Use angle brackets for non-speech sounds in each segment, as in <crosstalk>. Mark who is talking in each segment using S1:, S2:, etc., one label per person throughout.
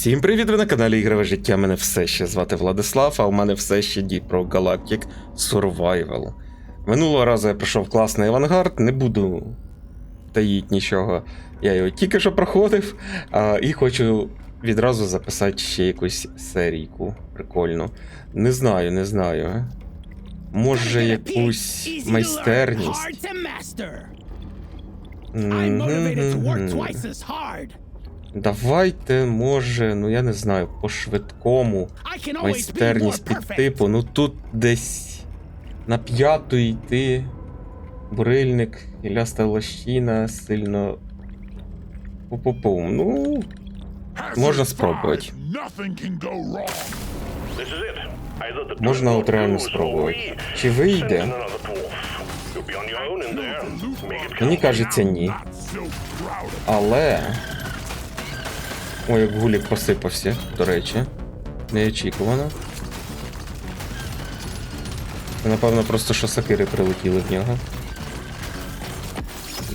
S1: Всім привіт! Ви на каналі Ігрове життя. Мене все ще звати Владислав, а у мене все ще Pro Galactic Survival. Минулого разу я пройшов класний авангард, не буду таїть нічого. Я його тільки що проходив, а, і хочу відразу записати ще якусь серійку прикольну. Не знаю, не знаю. Може, якусь майстерність.
S2: I'm motivated
S1: Давайте, може, ну я не знаю, по швидкому майстерність під типу. Ну тут десь на п'яту йти. Бурильник, Іляста лощина, сильно. Пу-пу-пум. Ну, Можна спробувати. Можна от реально спробувати. Чи вийде? Мені кажеться, ні. Але. Ой, як гулік посипався, до речі. Неочікувано. Напевно, просто що сокири прилетіли в нього.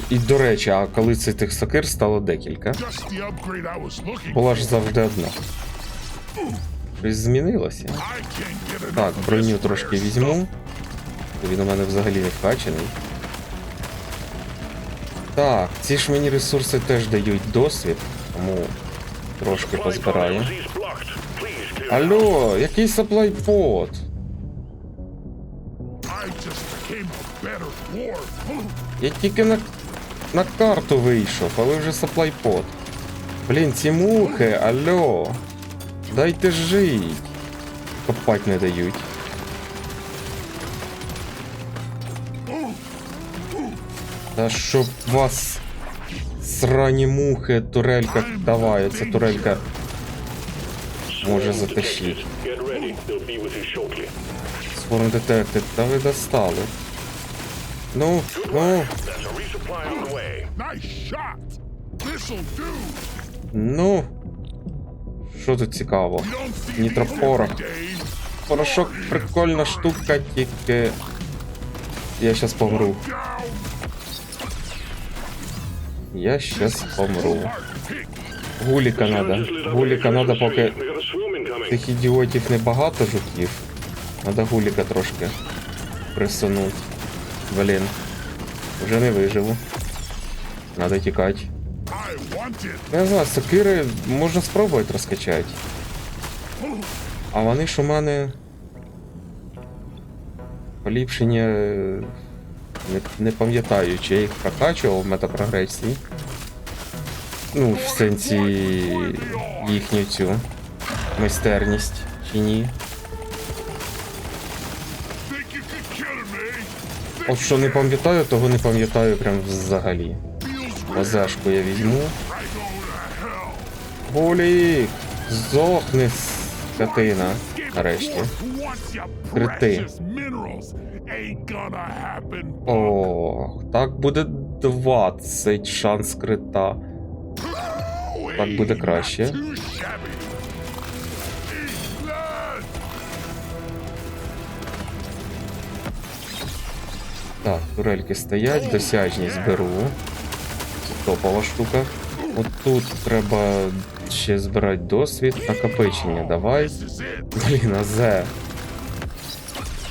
S1: І до речі, а коли це тих сокир стало декілька, була ж завжди одна. Щось змінилося. Так, броню трошки візьму. Він у мене взагалі не вкачаний. Так, ці ж мені ресурси теж дають досвід, тому трошки позбираю. Алло, який саплайпот? Я тільки на, на карту вийшов, але вже саплайпот. Блін, ці мухи, алло. Дайте жить. Копать не дають. Та щоб вас срані мухи, турелька. Давай, ця турелька може затащити. Сформ детектив, та ви достали. Ну, ну, ну. Що тут цікаво? Нітропорох. Порошок прикольна штука, тільки. Я щас помру. Я щас помру. Гуліка надо. Гуліка надо, поки тих ідіотів небагато жуків. Надо гуліка трошки присунуть. Блін. Вже не виживу. Надо тікати. Не знаю, сокири можна спробувати розкачати. А вони ж у мене. Поліпшення. Не, не пам'ятаю, чи я їх прокачував в метапрогресії. Ну, в сенсі їхню цю майстерність чи ні. От що не пам'ятаю, того не пам'ятаю прям взагалі. Озашку я візьму. Гулік! Здохни, скотина. Нарешті. Крити. Ох, так буде 20 шанс крита. Так буде краще. Так, турельки стоять, досяжність беру. Топова штука. От тут треба ще збирати досвід. Накопичення давай. Блін, азе.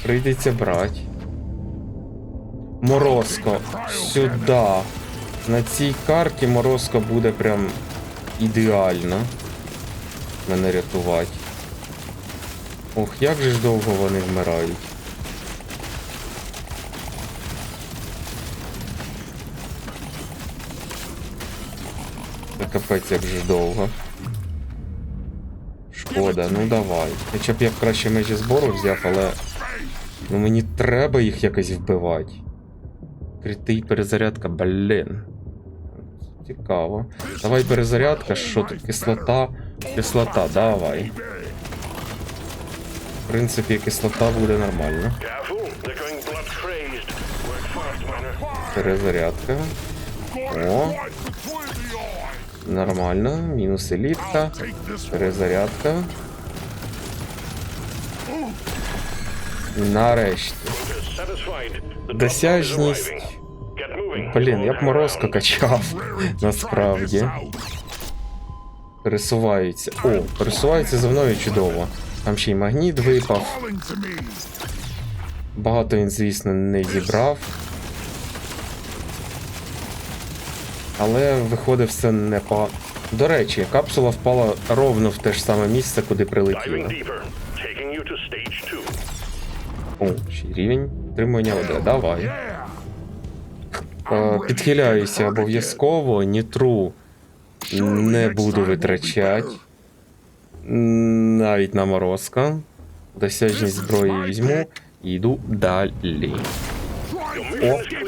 S1: Прийдеться брати. Морозко. Сюди. На цій карті морозко буде прям ідеально. Мене рятувати. Ох, як же ж довго вони вмирають. Капець як же довго. Шкода, ну давай. Хоча б я б краще межі збору взяв, але. Ну мені треба їх якось вбивати. Критий перезарядка, блін. Цікаво. Давай перезарядка, що тут? Кислота. Кислота, давай. В принципі, кислота буде нормально. Перезарядка. О, нормально. Мінус елітка. Перезарядка. Нарешті. Досяжність. Блін, я б морозко качав. Насправді. Пересуваються. О, пересуваються за мною чудово. Там ще й магніт випав. Багато він, звісно, не зібрав. Але виходить все не по. До речі, капсула впала ровно в те ж саме місце, куди прилетіла. О, ще рівень тримання води. Давай. Е, Підхиляюся обов'язково, нітру не буду витрачати. Навіть на морозка. Досяжність зброї візьму і йду далі.
S3: Your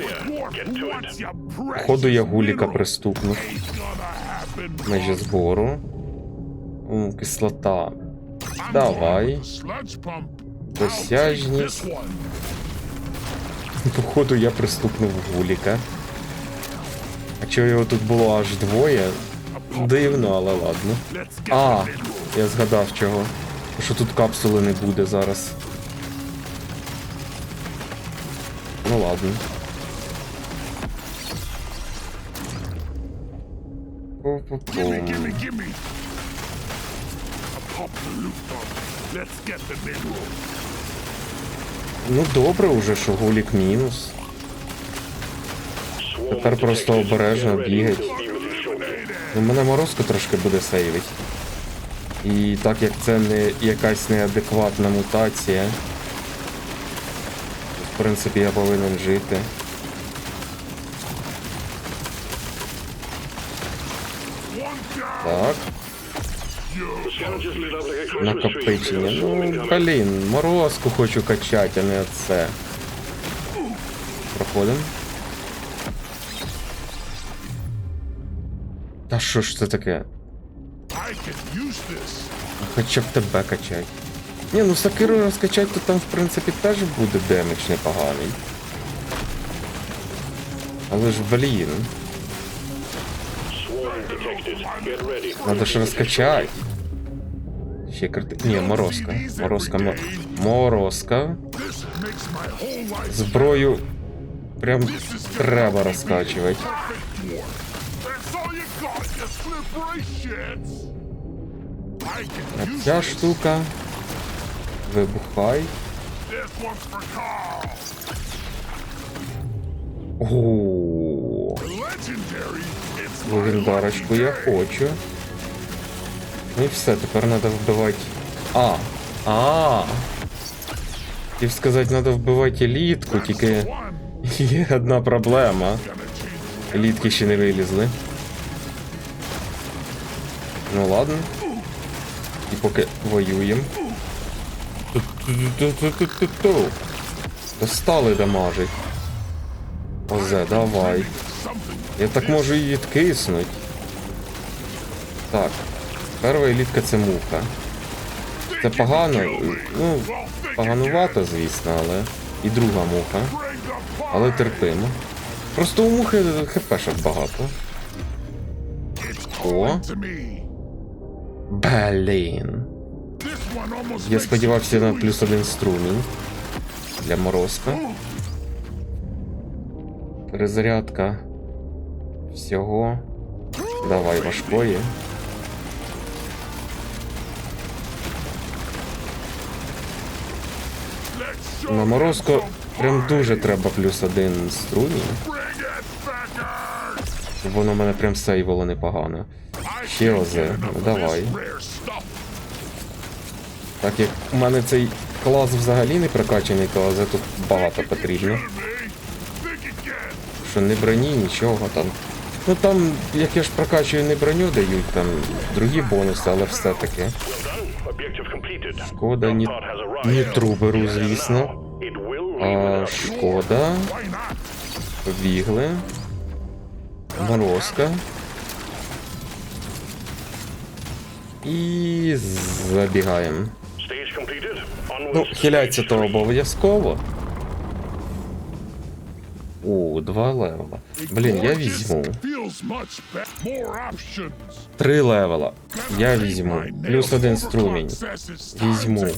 S1: Походу я гуліка приступнув. Межі збору. М, Кислота. Давай. Досяжність. Походу я приступнув гуліка. А чого його тут було аж двоє? Дивно, але ладно. А, я згадав чого. Що тут капсули не буде зараз. Ну ладно.
S2: Mineral.
S1: Ну добре уже, що гулік мінус. Тепер просто обережно бігать.
S3: Shortly.
S1: Ну, мене морозко трошки буде сейвить. І так як це не якась неадекватна мутація. В принципі, я повинен жити.
S3: Tree.
S1: накопичення. Ну, блін, морозку хочу качати, а не це. Проходимо. Та що ж це таке?
S2: This.
S1: Хоча б тебе качать. Ні, ну сакиру розкачать, то там в принципі теж буде демедж непоганий. Але ж блін, надо ж розкачати. Ще крити... Ні, морозка. Морозка, мо... морозка.
S2: This makes my whole life
S1: Зброю прям треба розкачувати.
S2: perfect war. That's all you got, you slippery shits. I
S1: А
S2: can use
S1: ця
S2: this.
S1: штука. Вибухай.
S2: This
S1: легендарочку я хочу. Ну і все, тепер треба вбивати. А. А. Хотів сказати, треба вбивати елітку, тільки <laughs> є одна проблема. Елітки ще не вилізли. Ну ладно. І поки воюємо. Достали дамажить. Озе, давай. Я так можу її відкиснуть. Так. Перша елітка це муха. Це погано. Ну, поганувато, звісно, але. І друга муха. Але терпимо. Просто у мухи хпшок багато. О. Блін. Я сподівався на плюс один струмінь. Для морозка. Перезарядка. Всього. Давай важкої. На
S2: them
S1: морозку прям дуже треба плюс один
S2: fuckers.
S1: Воно мене прям сейвило непогано. Ще озе. Ну давай. Так як у мене цей клас взагалі не прокачаний, то озе тут багато потрібно. Що не броні, нічого там. Ну там, як я ж прокачую не броню, дають там другі бонуси, але все-таки. Шкода, ні,
S3: Dot has arrived.
S1: нітру беру,
S3: And
S1: звісно. А, шкода,
S2: Why
S1: вігли, морозка. І забігаємо. Ну, хиляється то обов'язково. О, два левела. Блін, я візьму. Три левела. Я візьму. Плюс один струмінь. Візьму.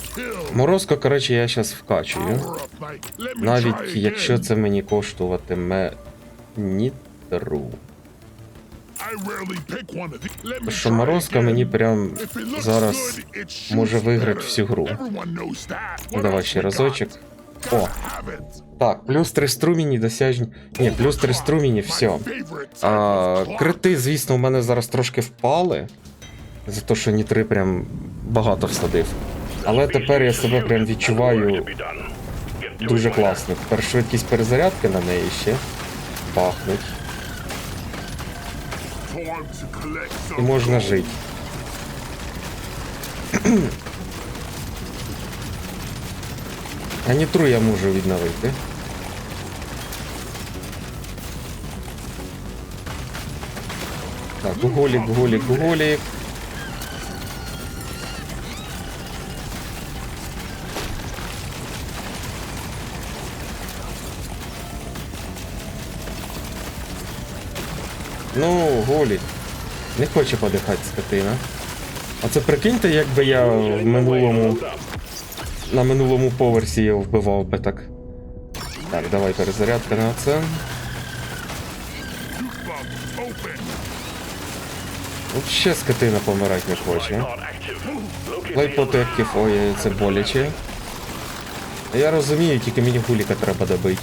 S1: Морозко, коротше, я зараз вкачую. Навіть якщо це мені коштуватиме нітру. Що морозка мені прям зараз може виграти всю гру. Давай ще
S2: we
S1: разочок. О. так, плюс три струмені досяжні. Ні, плюс три струмені, все. А, крити, звісно, у мене зараз трошки впали. За те, що нітри прям багато всадив. Але тепер я себе прям відчуваю дуже класно. Тепер швидкість перезарядки на неї ще пахнуть. І можна жити. <clears throat> А нітру я можу відновити. Так, гуголік, гуголік, гуголік. Ну, голік. Не хоче подихати скотина. А це прикиньте, якби я в минулому. На минулому поверсі його вбивав би так. Так, давай перезарядка на це. Взагалі скотина помирати не хоче. Лайпотеків, ой, це боляче. Я розумію, тільки мені гуліка треба добити.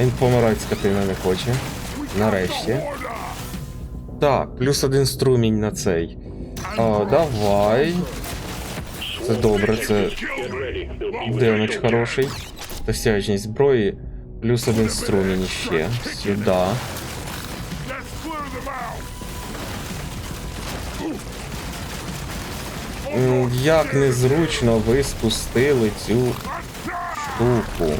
S1: Він помирати скотина не хоче. Нарешті. Так, плюс один струмінь на цей. А, давай. Це добре, це демедж хороший. Досяжність зброї. Плюс один струмінь ще. Сюди. Як незручно ви спустили цю штуку.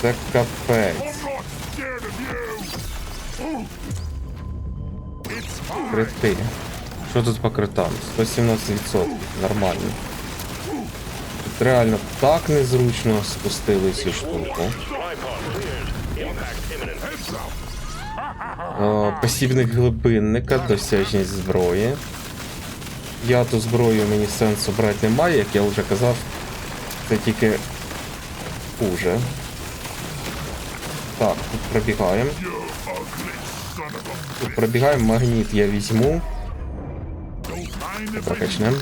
S1: Це капець. Крити. Що тут по критам? 117%. Нормально. Тут реально так незручно спустили цю штуку. О, Посібник глибинника, досяжність зброї. Я ту зброю мені сенсу брати немає, як я вже казав, це тільки хуже. Так, тут пробігаємо. Тут пробігаємо, магніт я візьму,
S2: Don't mind if I
S1: прокачнем.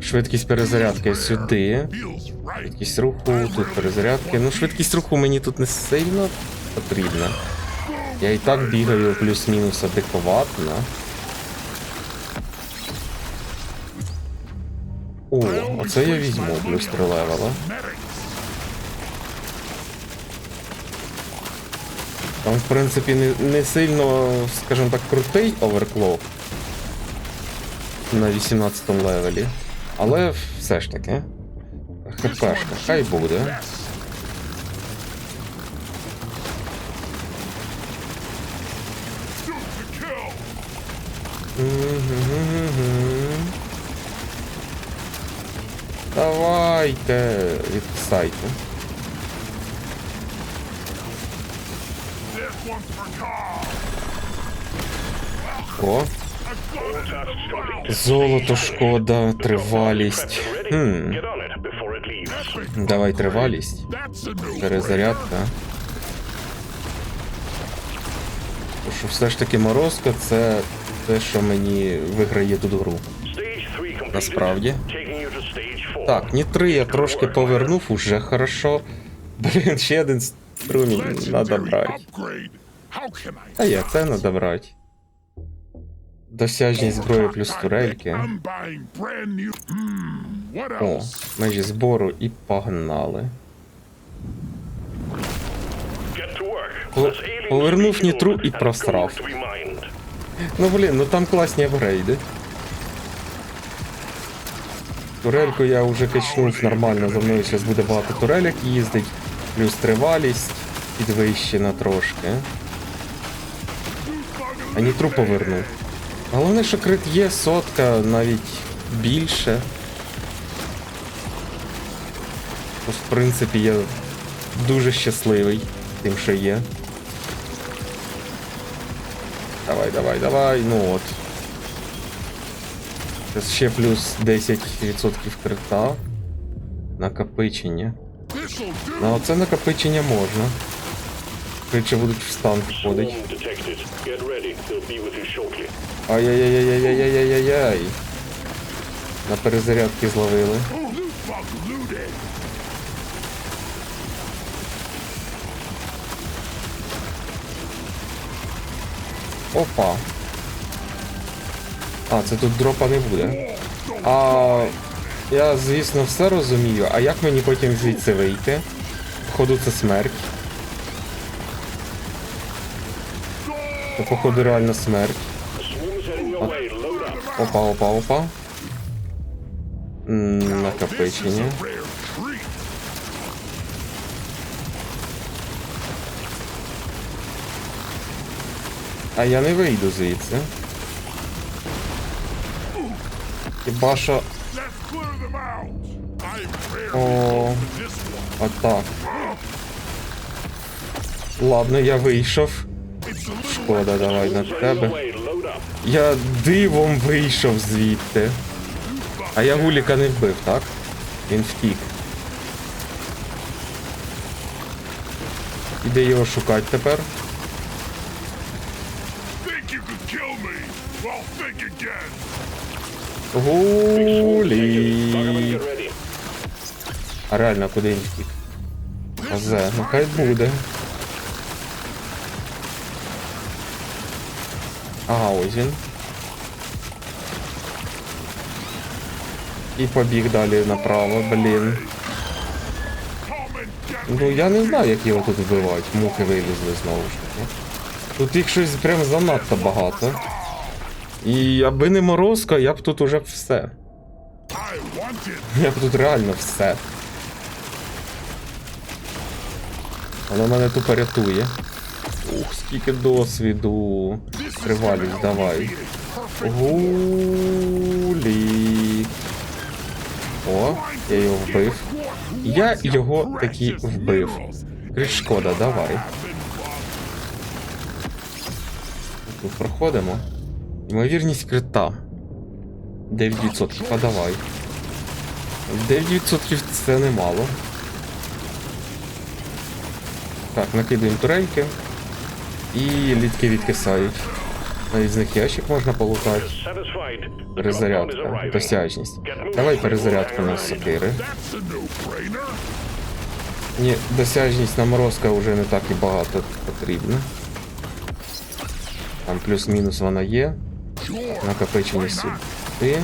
S1: Швидкість перезарядки сюди. Швидкість руху, тут перезарядки. Ну, швидкість руху мені тут не сильно потрібна. Я і так бігаю плюс-мінус адекватно. О, оце я візьму плюс 3 левела. Там, в принципі, не, не сильно, скажімо так, крутий оверклок на 18 левелі. Але все ж таки. ХПшка, хай буде. Давайте, відписайте. О, золото, шкода, тривалість. Хм, давай тривалість. Перезарядка. Що все ж таки морозка це те, що мені виграє тут гру. Насправді. Так, Нітри я трошки повернув, уже хорошо. Блін, ще один струмінь надо брати. А я це надо брати. Досяжність зброї плюс турельки. О, межі збору і погнали. Повернув нітру і просрав. Ну блін, ну там класні апгрейди. Турельку я вже качнув нормально, за мною зараз буде багато турелек їздить, плюс тривалість підвищена трошки. А нітру повернув. Головне, що крит є, сотка, навіть більше. Тож, в принципі, я дуже щасливий тим, що є. Давай, давай, давай, ну от. Зараз ще плюс 10% крита. Накопичення. Ну, оце накопичення можна. Швидше будуть в стан входить.
S3: Swarm detected. Get ready. They'll be with you shortly.
S1: Ай-яй-яй-яй-яй-яй-яй-яй. На перезарядки зловили. Опа. А, це тут дропа не буде. А я, звісно, все розумію. А як мені потім звідси вийти? Походу, це смерть. Походу, реально смерть.
S3: Up.
S1: Опа, опа, опа. Накопичення. А я не вийду звідси. Хіба що. О, отак. Ладно, я вийшов. Шкода, давай на тебе. Я дивом вийшов звідти. А я гуліка не вбив, так? Він втік. Іде його шукати тепер.
S3: Ready.
S1: А реально, куди він втік? Озе, ну хай буде. Ага, ось він. І побіг далі направо, блін. Ну я не знаю, як його тут вбивати. Мухи вилізли знову ж таки. Тут їх щось прям занадто багато. І аби не морозка, я б тут уже все. Я б тут реально все. Воно мене тупо рятує. Ух, скільки досвіду. Тривалість, давай. Гулі. О, я його вбив. Я його таки вбив. Шкода, давай. Тут проходимо. Ймовірність крита. 9%, а давай. 9% це немало. Так, накидаємо турельки. І літки відкисають. Навіть з них ящик можна полутати. Перезарядка, досяжність. Давай перезарядку на сокири. Ні, досяжність на морозка вже не так і багато потрібно. Там плюс-мінус вона є. Накопичення сюди.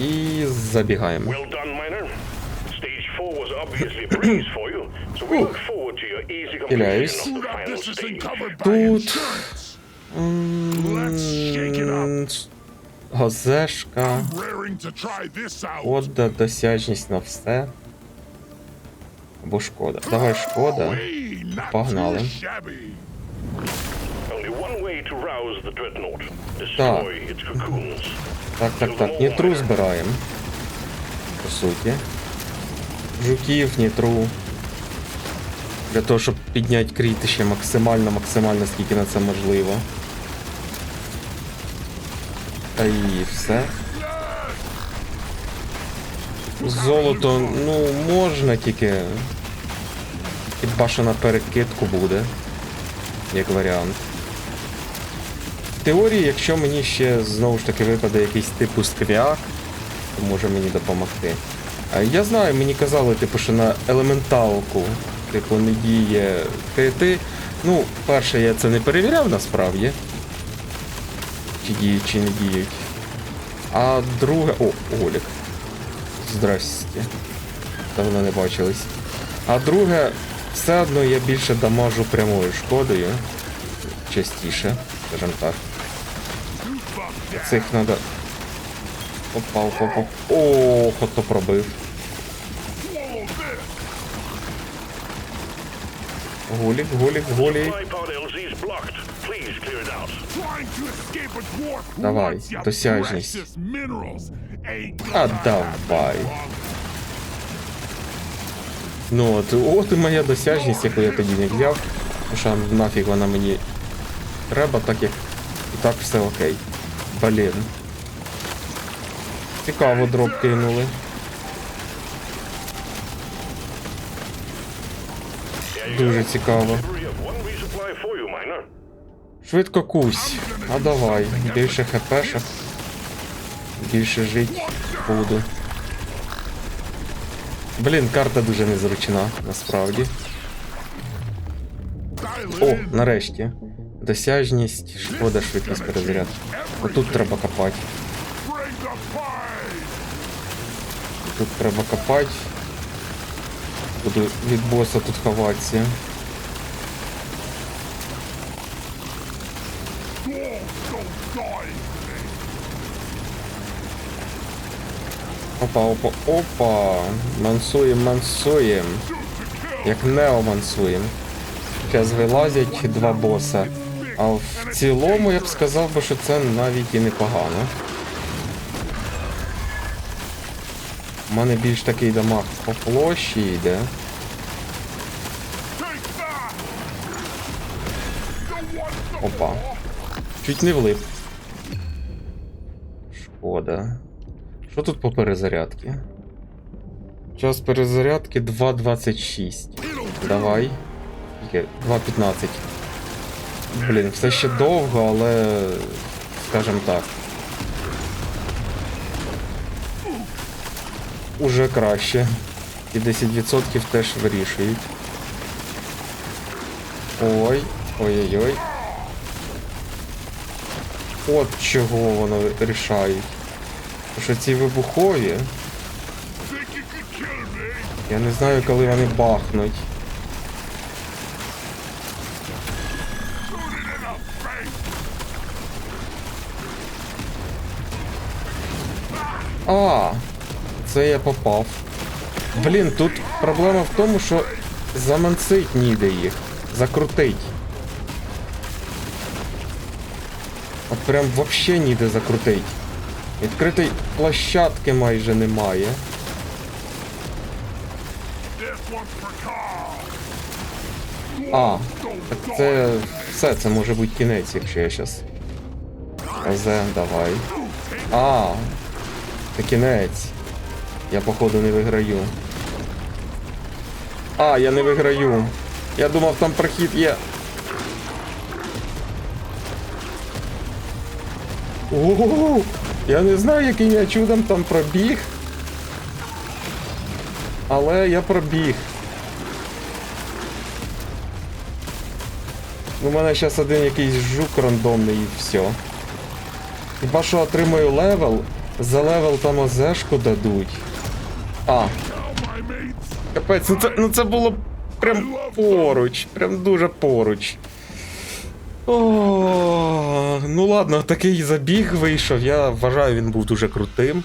S1: І забігаємо.
S3: Well done, miner. Stage 4 was obviously a breeze for you, so we look forward to your easy completion
S1: Хиляюсь.
S3: of the
S2: Food out
S3: final
S2: this isn't
S3: stage.
S2: covered by
S1: Тут.
S2: out.
S1: Шкода, досяжність на все. Або шкода. Давай шкода. Погнали. Так.
S3: Destroy its cocoons.
S1: Так, так, так. Нітру збираємо. По суті. Жуків, нітру. Для того, щоб підняти кріти ще максимально, максимально, скільки на це можливо. Та і все. Золото, ну, можна тільки. Хіба що на перекидку буде. Як варіант. В теорії, якщо мені ще знову ж таки випаде якийсь типу сквіак, то може мені допомогти. Я знаю, мені казали, типу, що на елементалку, типу, не діє крити. Ну, перше, я це не перевіряв насправді. Чи діють, чи не діють. А друге. О, Голік. Здрасте. Давно не бачились. А друге, все одно я більше дамажу прямою шкодою. Частіше, скажімо так. Цих надо. Опа, опа, опа. О, хто пробив. Гулік, гулік, гулік. Давай, досяжність. А давай. Ну от, от і моя досяжність, яку я тоді не взяв. Тому що нафіг вона мені треба, так як і так все окей. Блін. Цікаво дроп кинули. Дуже цікаво. Швидко кусь. А давай. Більше хпшок. Більше жить буду. Блін, карта дуже незручна, насправді. О, нарешті. Досяжність, шкода, швидкість перезарядки. Отут треба копати. Тут треба копати. Буду від боса тут ховатися. Опа, опа, опа. Мансуєм, мансуєм. Як нео мансуєм. Зараз вилазять два боса. А в цілому я б сказав би, що це навіть і непогано. У мене більш такий дамаг по площі йде. Опа. Чуть не влип. Шкода. Що тут по перезарядці? Час перезарядки 2.26. Давай. 2.15. Блін, все ще довго, але. скажем так. Уже краще. І 10% теж вирішують. Ой, ой-ой-ой. От чого воно рішають. Що ці вибухові, я не знаю, коли вони бахнуть. А, це я попав. Блін, тут проблема в тому, що заманцить ніде їх. Закрутить. От прям вообще ніде закрутить. Відкритої площадки майже немає. А, це все, це може бути кінець, якщо я щас. Зе, давай. А, це кінець. Я походу не виграю. А, я не виграю. Я думав, там прохід є. Ого! Я не знаю, яким я чудом там пробіг. Але я пробіг. У мене зараз один якийсь жук рандомний і все. Хіба що отримаю левел, за левел там озешку дадуть. А, капець, ну це, ну це було прям поруч, прям дуже поруч. О, ну ладно, такий забіг вийшов. Я вважаю, він був дуже крутим.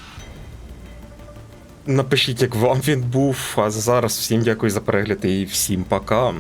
S1: Напишіть, як вам він був. А зараз всім дякую за перегляд і всім пока.